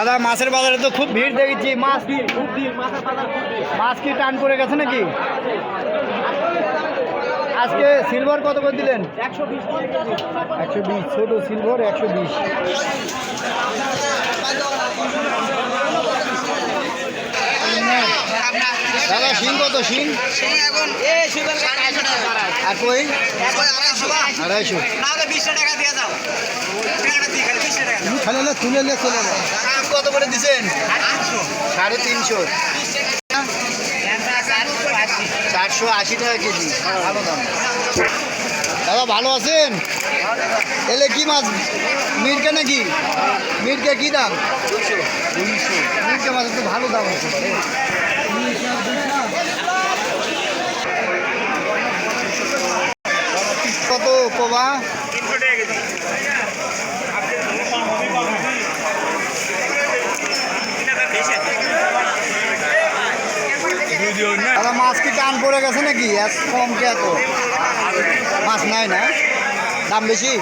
দাদা, মাছের বাজারে তো খুব ভিড় দেখেছি। মাছ কি মাছ কি টান পড়ে গেছে নাকি? আজকে সিলভার কত করে দিলেন? একশো বিশ। ছোটো সিলভার একশো বিশ। দাদা শিং কত শিং আর কই? আড়াইশো। খালে তুলে নিয়ে চলে কত করে দিছেন? সাড়ে তিনশো। চারশো আশি টাকা কেজি। ভালো দাম দাদা ভালো আছেন? এলে কি মাছ মিরকে নাকি? মিরকে কি দাম? দুইশো মিরকে মাছের তো ভালো দাম আছে। কত কবা দাদা মাছ কি টান পড়ে গেছে নাকি? কম কে এত? মাছ নাই না? দাম বেশি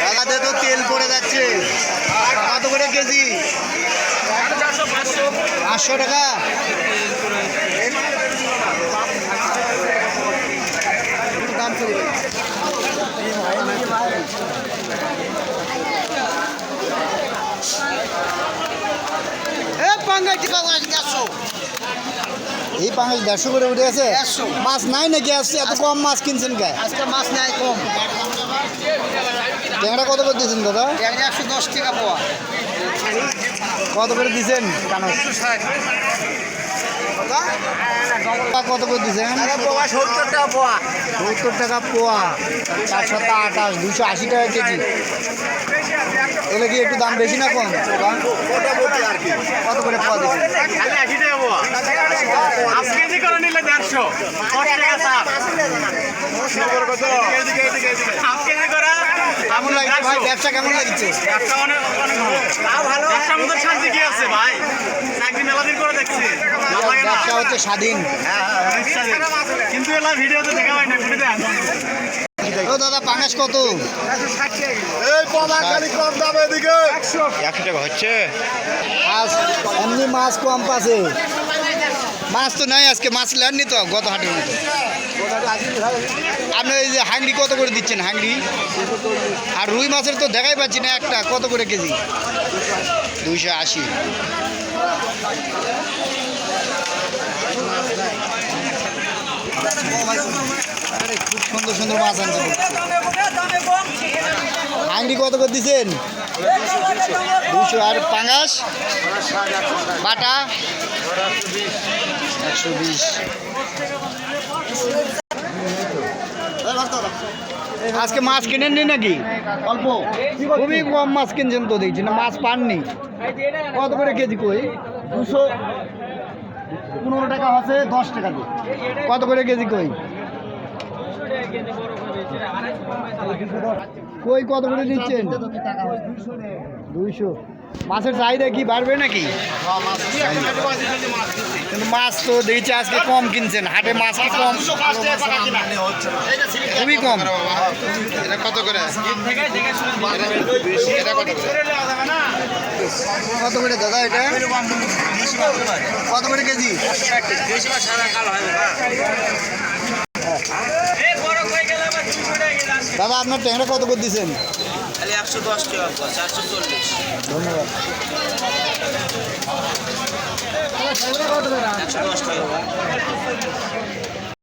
দাদাতে তো তেল পড়ে যাচ্ছে কত করে কেজি? পাঁচশো টাকা। দাম চলবে এই পাঙ্গাস দেড়শো করে উঠে গেছে? মাছ নাই নাকি? আসছে এত কম মাছ কিনছেন কে? আজকে মাছ নাই কম। ট্যাংরা কত করে দিয়েছেন দাদা? একশো দশ টাকা পাওয়া কত করে দিয়েছেন? কানস কত করে দিয়েছেন? পোয়া সত্তর টাকা পোয়া। সত্তর টাকা পোয়া। চারশো আঠাশ দুশো আশি টাকা কেজি। এগুলো কি একটু দাম বেশি না কম? কত করে ভাই? ব্যবসা কেমন লাগছে? ব্যবসা অনেক অনেক ভালো। ব্যবসার মধ্যে শান্তি কি আছে ভাই? একদিন মেলা করে দেখছি। ভালো লাগে না? ব্যবসা হচ্ছে স্বাধীন। হ্যাঁ, হ্যাঁ, স্বাধীন। কিন্তু এলা ভিডিওতে দেখা হয় না। ও দাদা কত? এই পলা খালি কম দামে এদিকে। একশো টাকা হচ্ছে। মাছ এমনি মাছ কম পাচ্ছে মাছ তো নাই আজকে মাছ লেননি তো গত হাটের মতো আপনি এই যে হাংড়ি কত করে দিচ্ছেন হাংড়ি? আর রুই মাছের তো দেখাই পাচ্ছি না একটা কত করে কেজি? দুইশো আশি। সুন্দর সুন্দর মাছ আনছে। হাংড়ি কত করে দিচ্ছেন দুশো আর পাঙ্গাস বাটা? একশো বিশ। আজকে মাছ কিনেননি নাকি? অল্প? খুবই কম মাছ কিনছেন তো দেখছি না, মাছ পাননি। কত করে কেজি কই? দুশো পনেরো টাকা আছে, দশ টাকা কত করে কেজি কই? কই, কত করে দিচ্ছেন? দুইশো। মাছের চাহিদা কি বাড়বে নাকি? মাছ তো আজকে কম কিনছেন, হাটে মাছ কম? খুবই কম। কত করে কত করে দাদা এটা? কত করে কেজি দাদা আপনার ট্যাংরা কত করে দিচ্ছেন খালি একশো দশ টাকা চারশো চল্লিশ। ধন্যবাদ। একশো দশ টাকা